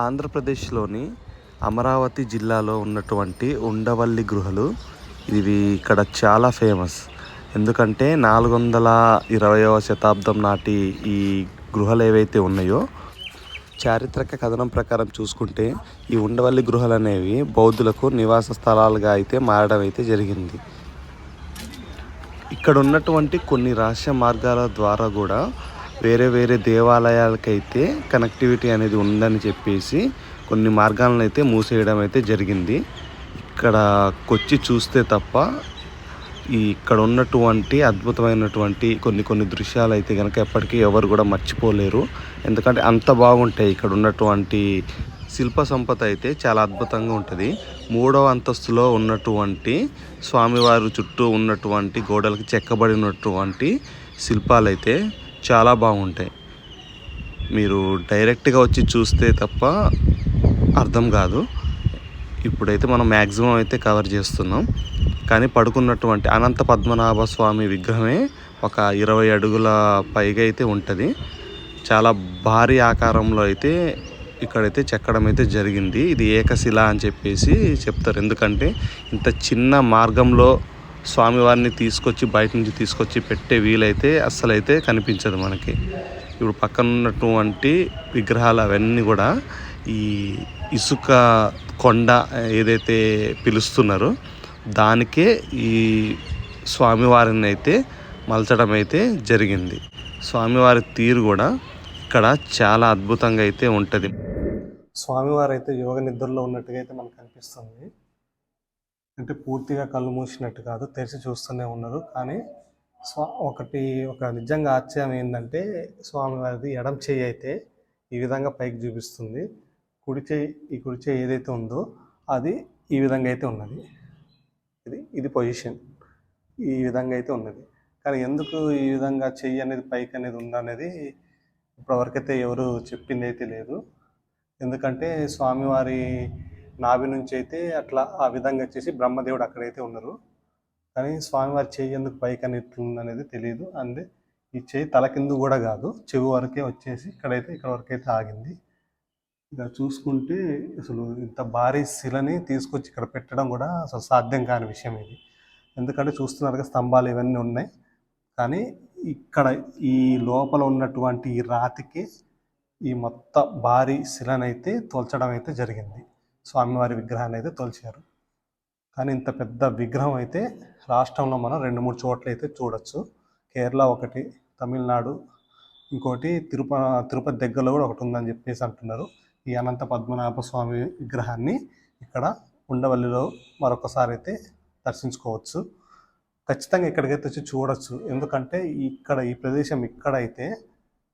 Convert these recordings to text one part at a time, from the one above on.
ఆంధ్రప్రదేశ్లోని అమరావతి జిల్లాలో ఉన్నటువంటి ఉండవల్లి గృహలు. ఇవి ఇక్కడ చాలా ఫేమస్. ఎందుకంటే నాలుగు వందల ఇరవయవ శతాబ్దం నాటి ఈ గృహలు ఏవైతే ఉన్నాయో చారిత్రక కథనం ప్రకారం చూసుకుంటే ఈ ఉండవల్లి గృహలు అనేవి బౌద్ధులకు నివాస స్థలాలుగా అయితే మారడం అయితే జరిగింది. ఇక్కడ ఉన్నటువంటి కొన్ని రహస్య మార్గాల ద్వారా కూడా వేరే వేరే దేవాలయాలకైతే కనెక్టివిటీ అనేది ఉందని చెప్పేసి కొన్ని మార్గాలను అయితే మూసేయడం అయితే జరిగింది. ఇక్కడ కొచ్చి చూస్తే తప్ప ఈ ఇక్కడ ఉన్నటువంటి అద్భుతమైనటువంటి కొన్ని కొన్ని దృశ్యాలు అయితే కనుక ఎప్పటికీ ఎవరు కూడా మర్చిపోలేరు. ఎందుకంటే అంత బాగుంటాయి ఇక్కడ ఉన్నటువంటి శిల్ప సంపద అయితే చాలా అద్భుతంగా ఉంటుంది. మూడవ అంతస్తులో ఉన్నటువంటి స్వామివారి చుట్టూ ఉన్నటువంటి గోడలకు చెక్కబడినటువంటి శిల్పాలైతే చాలా బాగుంటాయి. మీరు డైరెక్ట్గా వచ్చి చూస్తే తప్ప అర్థం కాదు. ఇప్పుడైతే మనం మ్యాక్సిమం అయితే కవర్ చేస్తున్నాం. కానీ పడుకున్నటువంటి అనంత పద్మనాభ స్వామి విగ్రహమే ఒక ఇరవై అడుగుల పైగా అయితే ఉంటుంది. చాలా భారీ ఆకారంలో అయితే ఇక్కడైతే చెక్కడం అయితే జరిగింది. ఇది ఏకశిల అని చెప్పేసి చెప్తారు. ఎందుకంటే ఇంత చిన్న మార్గంలో స్వామివారిని తీసుకొచ్చి బయట నుంచి తీసుకొచ్చి పెట్టే వీలైతే అస్సలైతే కనిపించదు మనకి. ఇప్పుడు పక్కన ఉన్నటువంటి విగ్రహాలు అవన్నీ కూడా ఈ ఇసుక కొండ ఏదైతే పిలుస్తున్నారో దానికే ఈ స్వామివారిని అయితే మలచడం అయితే జరిగింది. స్వామివారి తీరు కూడా ఇక్కడ చాలా అద్భుతంగా అయితే ఉంటుంది. స్వామివారు అయితే యోగ నిద్రలో ఉన్నట్టుగా అయితే మనకు కనిపిస్తుంది అంటే పూర్తిగా కళ్ళు మూసినట్టు కాదు తెరిచి చూస్తూనే ఉన్నారు. కానీ స్వా ఒకటి ఒక నిజంగా ఆశ్చర్యం ఏంటంటే స్వామివారిది ఎడం చేయి అయితే ఈ విధంగా పైకి చూపిస్తుంది. కుడి చేయి ఈ కుడి చేయి ఏదైతే ఉందో అది ఈ విధంగా అయితే ఉన్నది. ఇది ఇది పొజిషన్. ఈ విధంగా అయితే ఉన్నది. కానీ ఎందుకు ఈ విధంగా చెయ్యి అనేది పైకి అనేది ఉందనేది ఇప్పటివరకైతే ఎవరు చెప్పింది అయితే లేదు. ఎందుకంటే స్వామివారి నాభి నుంచి అయితే అట్లా ఆ విధంగా వచ్చేసి బ్రహ్మదేవుడు అక్కడైతే ఉన్నారు. కానీ స్వామివారి చేయి ఎందుకు పైకి అని అనేది తెలియదు అండ్ ఈ చేయి తల కింద కూడా కాదు చెవి వరకే వచ్చేసి ఇక్కడైతే ఇక్కడ వరకు అయితే ఆగింది. ఇక చూసుకుంటే అసలు ఇంత భారీ శిలని తీసుకొచ్చి ఇక్కడ పెట్టడం కూడా అసలు సాధ్యం కాని విషయం ఇది. ఎందుకంటే చూస్తున్నారుగా స్తంభాలు ఇవన్నీ ఉన్నాయి. కానీ ఇక్కడ ఈ లోపల ఉన్నటువంటి ఈ రాతికి ఈ మొత్తం భారీ శిలనైతే తోల్చడం అయితే జరిగింది. స్వామివారి విగ్రహాన్ని అయితే తొలిచారు. కానీ ఇంత పెద్ద విగ్రహం అయితే రాష్ట్రంలో మనం రెండు మూడు చోట్ల అయితే చూడొచ్చు. కేరళ ఒకటి తమిళనాడు ఇంకోటి తిరుప తిరుపతి దగ్గరలో కూడా ఒకటి ఉందని చెప్పేసి అంటున్నారు. ఈ అనంత పద్మనాభ స్వామి విగ్రహాన్ని ఇక్కడ ఉండవల్లిలో మరొకసారి అయితే దర్శించుకోవచ్చు. ఖచ్చితంగా ఇక్కడికైతే వచ్చి చూడొచ్చు. ఎందుకంటే ఇక్కడ ఈ ప్రదేశం ఇక్కడైతే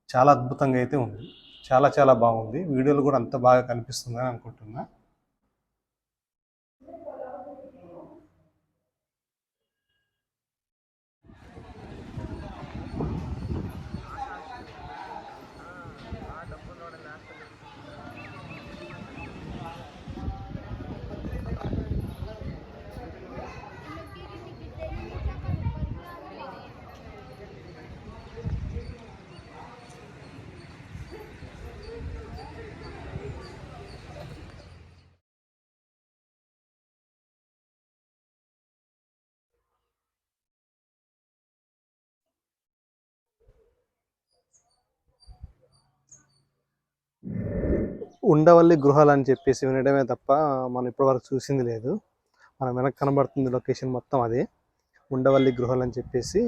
చాలా అద్భుతంగా అయితే ఉంది. చాలా చాలా బాగుంది. వీడియోలు కూడా అంత బాగా కనిపిస్తుందని అనుకుంటున్నా. ఉండవల్లి గృహాలు అని చెప్పేసి వినడమే తప్ప మనం ఇప్పటివరకు చూసింది లేదు. మనం వెనక్కి కనబడుతుంది లొకేషన్ మొత్తం అదే. ఉండవల్లి గృహాలు అని చెప్పేసి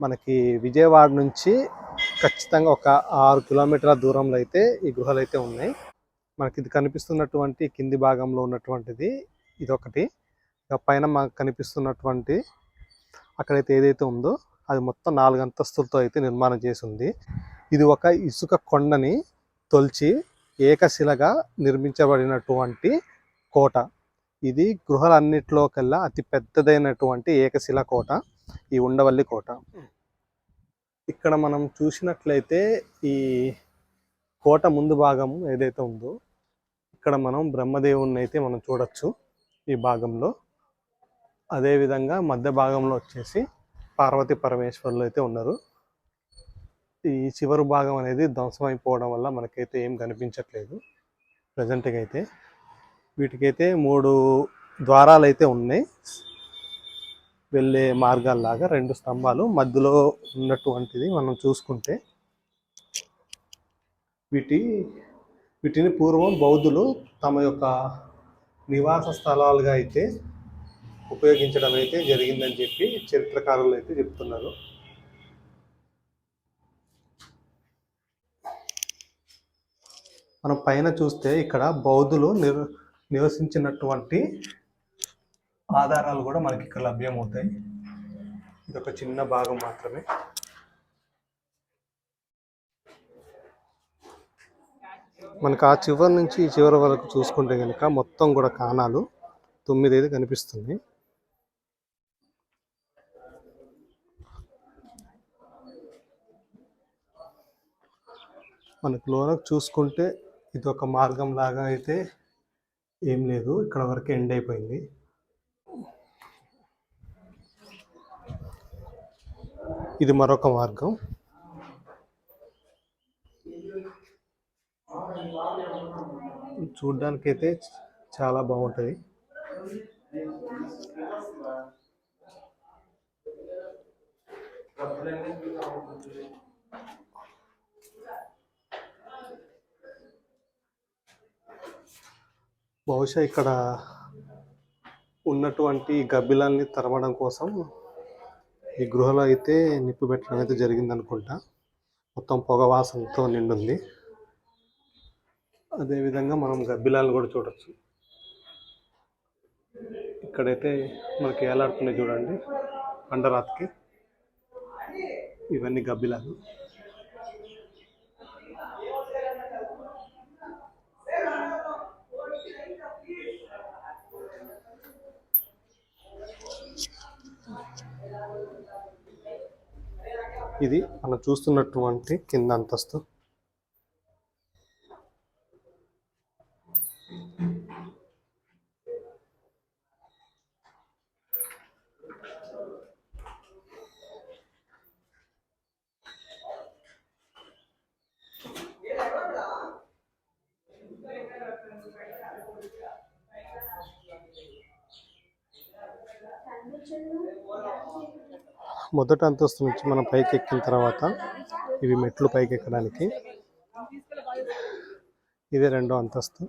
మనకి విజయవాడ నుంచి ఖచ్చితంగా ఒక ఆరు కిలోమీటర్ల దూరంలో అయితే ఈ గృహాలు అయితే ఉన్నాయి. మనకి ఇది కనిపిస్తున్నటువంటి కింది భాగంలో ఉన్నటువంటిది ఇదొకటి. ఒకటి పైన మనకు కనిపిస్తున్నటువంటి అక్కడైతే ఏదైతే ఉందో అది మొత్తం నాలుగు అంతస్తులతో అయితే నిర్మాణం చేసి ఉంది. ఇది ఒక ఇసుక కొండని తొలిచి ఏకశిలగా నిర్మించబడినటువంటి కోట. ఇది గృహాలన్నిటిలో కల్లా అతి పెద్దదైనటువంటి ఏకశిల కోట ఈ ఉండవల్లి కోట. ఇక్కడ మనం చూసినట్లయితే ఈ కోట ముందు భాగం ఏదైతే ఉందో ఇక్కడ మనం బ్రహ్మదేవుణ్ణి అయితే మనం చూడొచ్చు ఈ భాగంలో. అదేవిధంగా మధ్య భాగంలో వచ్చేసి పార్వతి పరమేశ్వర్లు అయితే ఉన్నారు. ఈ చివరి భాగం అనేది ధ్వంసం అయిపోవడం వల్ల మనకైతే ఏం కనిపించట్లేదు. ప్రజెంట్గా అయితే వీటికైతే మూడు ద్వారాలు అయితే ఉన్నాయి. వెళ్ళే మార్గాల్లాగా రెండు స్తంభాలు మధ్యలో ఉన్నటువంటిది మనం చూసుకుంటే వీటి వీటిని పూర్వం బౌద్ధులు తమ యొక్క నివాస స్థలాలుగా అయితే ఉపయోగించడం అయితే జరిగిందని చెప్పి చరిత్రకారులు అయితే చెప్తున్నారు. మనం పైన చూస్తే ఇక్కడ బౌద్ధులు నివసించినటువంటి ఆధారాలు కూడా మనకి ఇక్కడ లభ్యమవుతాయి. ఇది ఒక చిన్న భాగం మాత్రమే. మనకు ఆ చివరి నుంచి ఈ చివరి వరకు చూసుకుంటే కనుక మొత్తం కూడా కాణాలు తొమ్మిది అయితే కనిపిస్తుంది మనకు లోనకు చూసుకుంటే ఇది ఒక మార్గం లాగా అయితే ఏం లేదు. ఇక్కడ వరకు ఎండ్ అయిపోయింది. ఇది మరొక మార్గం. చూడ్డానికైతే చాలా బాగుంటుంది. బహుశా ఇక్కడ ఉన్నటువంటి గబ్బిలాల్ని తరమడం కోసం ఈ గృహలో అయితే నిప్పు పెట్టడం అయితే జరిగింది అనుకుంటా మొత్తం పొగ వాసనతో నిండుంది. అదేవిధంగా మనం గబ్బిలాలను కూడా చూడొచ్చు. ఇక్కడైతే మనకి ఏలాడుతున్నాయి చూడండి. అండరాత్కి ఇవన్నీ గబ్బిలాలు. ఇది మనం చూస్తున్నటువంటి కింద అంతస్తు. మొదటి అంతస్తు నుంచి మనం పైకి ఎక్కిన తర్వాత ఇవి మెట్లు పైకి ఎక్కడానికి ఇదే రెండో అంతస్తు.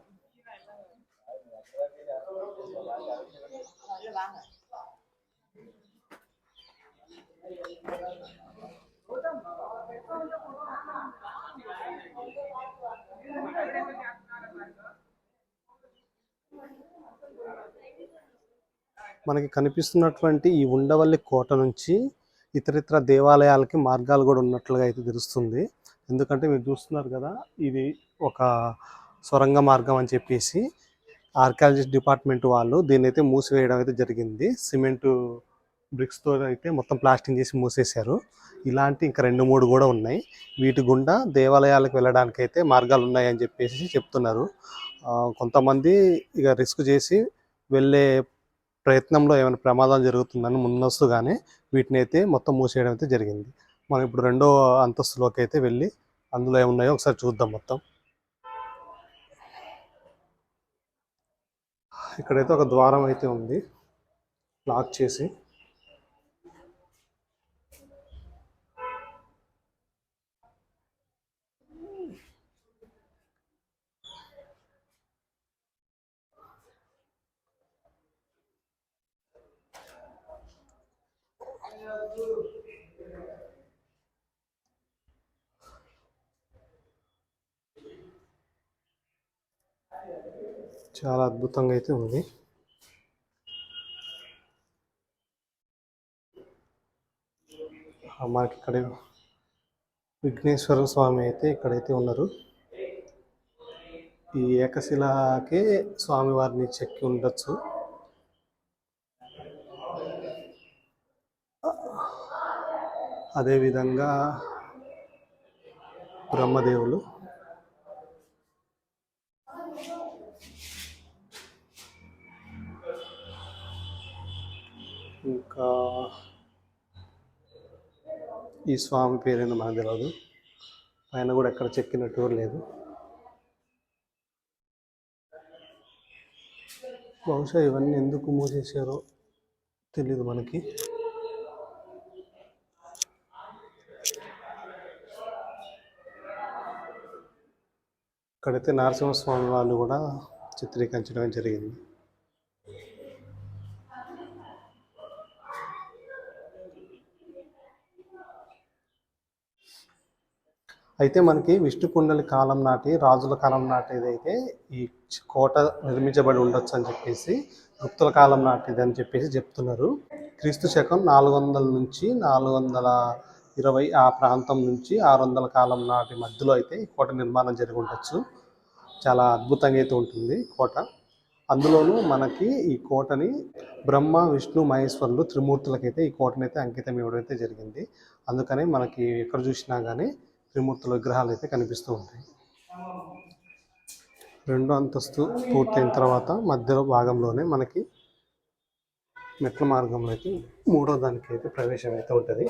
మనకి కనిపిస్తున్నటువంటి ఈ ఉండవల్లి కోట నుంచి ఇతరితర దేవాలయాలకి మార్గాలు కూడా ఉన్నట్లుగా అయితే తెలుస్తుంది. ఎందుకంటే మీరు చూస్తున్నారు కదా ఇది ఒక సొరంగ మార్గం అని చెప్పేసి ఆర్కాలజిస్ట్ డిపార్ట్మెంట్ వాళ్ళు దీన్ని అయితే మూసివేయడం అయితే జరిగింది. సిమెంట్ బ్రిక్స్తో అయితే మొత్తం ప్లాస్టింగ్ చేసి మూసేశారు. ఇలాంటి ఇంకా రెండు మూడు కూడా ఉన్నాయి. వీటి గుండా దేవాలయాలకు వెళ్ళడానికి అయితే మార్గాలు ఉన్నాయని చెప్పేసి చెప్తున్నారు. కొంతమంది ఇక రిస్క్ చేసి వెళ్ళే ప్రయత్నంలో ఏమైనా ప్రమాదం జరుగుతుందని ముందస్తుగానే వీటిని అయితే మొత్తం మూసేయడం అయితే జరిగింది. మనం ఇప్పుడు రెండో అంతస్తులోకి అయితే వెళ్ళి అందులో ఏమున్నాయో ఒకసారి చూద్దాం మొత్తం. ఇక్కడైతే ఒక ద్వారం అయితే ఉంది. లాక్ చేసి చాలా అద్భుతంగా అయితే ఉంది. మనకి ఇక్కడ విఘ్నేశ్వర స్వామి అయితే ఇక్కడైతే ఉన్నారు. ఈ ఏకశిలకే స్వామివారిని చెక్కి ఉండొచ్చు. అదేవిధంగా బ్రహ్మదేవులు. ఇంకా ఈ స్వామి పేరేందో మనకు తెలియదు ఆయన కూడా ఎక్కడ చెక్కినట్టు టూర్ లేదు. బహుశా ఇవన్నీ ఎందుకు మూసేసారో తెలియదు మనకి. ఇక్కడైతే నరసింహస్వామి వాళ్ళు కూడా చిత్రీకరించడం జరిగింది. అయితే మనకి విష్ణుకుండలి కాలం నాటి రాజుల కాలం నాటిదైతే ఈ కోట నిర్మించబడి ఉండొచ్చు అని చెప్పేసి గుప్తుల కాలం నాటిది అని చెప్పేసి చెప్తున్నారు. క్రీస్తు శకం నాలుగు వందల నుంచి నాలుగు వందల ఇరవై ఆ ప్రాంతం నుంచి ఆరు వందల కాలం నాటి మధ్యలో అయితే ఈ కోట నిర్మాణం జరిగి ఉండొచ్చు. చాలా అద్భుతంగా అయితే ఉంటుంది కోట. అందులోనూ మనకి ఈ కోటని బ్రహ్మ విష్ణు మహేశ్వరులు త్రిమూర్తులకైతే ఈ కోటనైతే అంకితం ఇవ్వడం అయితే జరిగింది. అందుకనే మనకి ఎక్కడ చూసినా కానీ త్రిమూర్తుల విగ్రహాలు అయితే కనిపిస్తూ ఉంటాయి. రెండో అంతస్తు పూర్తయిన తర్వాత మధ్యలో భాగంలోనే మనకి మెట్ల మార్గంలోకి మూడో దానికి అయితే ప్రవేశం అయితే ఉంటుంది.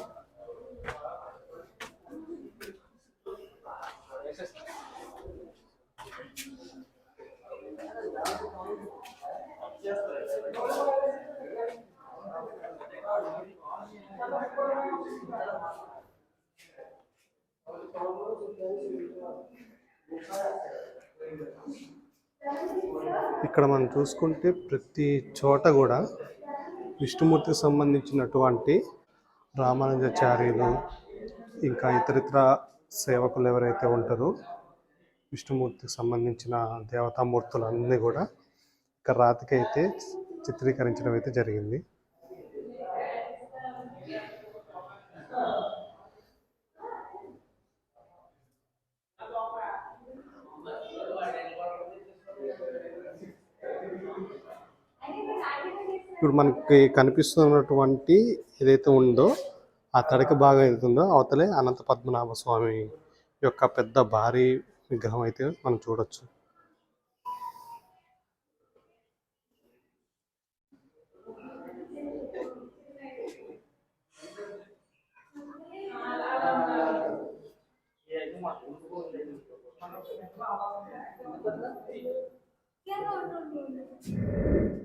ఇక్కడ మనం చూసుకుంటే ప్రతి చోట కూడా విష్ణుమూర్తికి సంబంధించినటువంటి రామానుజాచార్యులు ఇంకా ఇతరితర సేవకులు ఎవరైతే ఉంటారో విష్ణుమూర్తికి సంబంధించిన దేవతామూర్తులు అన్నీ కూడా ఇక్కడ రాతికి అయితే చిత్రీకరించడం అయితే జరిగింది. ఇప్పుడు మనకి కనిపిస్తున్నటువంటి ఏదైతే ఉందో ఆ తడక భాగం ఏదైతే అవతలే అనంత పద్మనాభ స్వామి యొక్క పెద్ద భారీ విగ్రహం అయితే మనం చూడొచ్చు. oynanıyorum.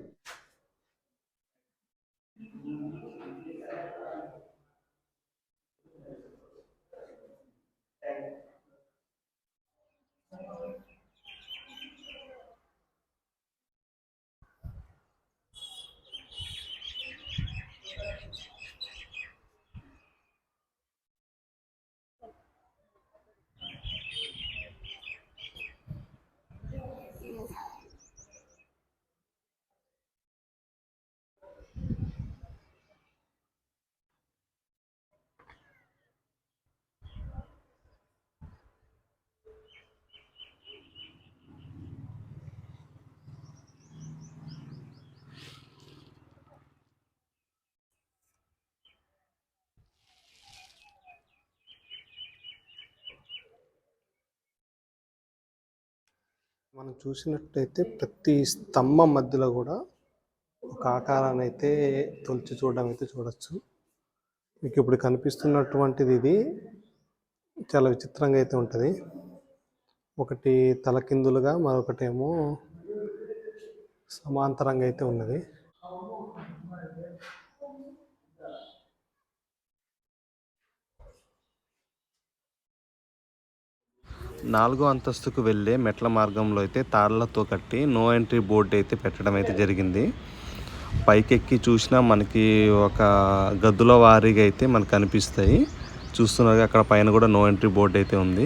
మనం చూసినట్టయితే ప్రతి స్తంభం మధ్యలో కూడా ఒక ఆకారాన్ని అయితే తొలిచి చూడడం అయితే చూడొచ్చు. మీకు ఇప్పుడు కనిపిస్తున్నటువంటిది ఇది. చాలా విచిత్రంగా అయితే ఉంటుంది. ఒకటి తలకిందులుగా మరొకటేమో సమాంతరంగా అయితే ఉన్నది. నాలుగో అంతస్తుకు వెళ్ళే మెట్ల మార్గంలో అయితే తాళ్ళతో కట్టి నో ఎంట్రీ బోర్డు అయితే పెట్టడం అయితే జరిగింది. పైకెక్కి చూసినా మనకి ఒక గద్దుల వారీగా అయితే మనకు కనిపిస్తాయి చూస్తున్నారు అక్కడ పైన కూడా నో ఎంట్రీ బోర్డు అయితే ఉంది.